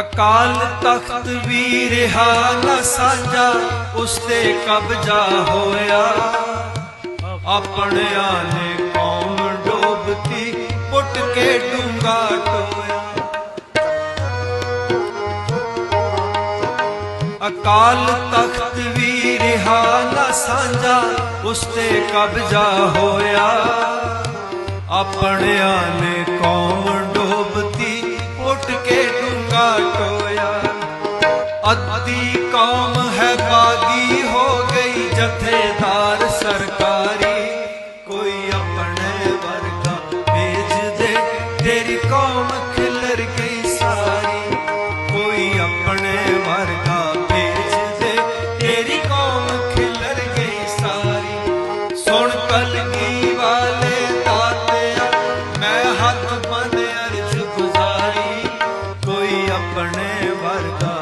ਅਕਾਲ ਤਖਤ ਵੀ ਰਿਹਾ ਨਾ ਸਾਂਝਾ, ਉਸ ਤੇ ਕਬਜ਼ਾ ਹੋਇਆ। ਆਪਣਿਆਂ ਨੇ ਕੌਮ ਡੋਬਤੀ, ਪੁੱਟ ਕੇ ਡੂੰਗਾ ਟੋਇਆ। ਅਕਾਲ ਤਖਤ ਵੀ ਰਿਹਾ ਨਾ ਸਾਂਝਾ, ਉਸ ਤੇ ਕਬਜ਼ਾ ਹੋਇਆ। ਆਪਣਿਆਂ ਨੇ ਦੀ ਕੌਮ ਹੈ ਬਾਗੀ ਹੋ ਗਈ ਜਥੇਦਾਰ ਸਰਕਾਰੀ। ਕੋਈ ਆਪਣੇ ਵਰਗਾ ਭੇਜ ਦੇ ਤੇਰੀ ਕੌਮ ਖਿਲਰ ਗਈ ਸਾਰੀ। ਕੋਈ ਆਪਣੇ ਵਰਗਾ ਭੇਜ ਦੇ ਤੇਰੀ ਕੌਮ ਖਿਲਰ ਗਈ ਸਾਰੀ। ਸੁਣ ਕਲਗੀ ਵਾਲੇ ਤਾਤਿਆ ਮੈਂ ਹੱਥ ਬੰਨ ਅਰਜ ਗੁਜ਼ਾਰੀ। ਕੋਈ ਆਪਣੇ ਵਰਗਾ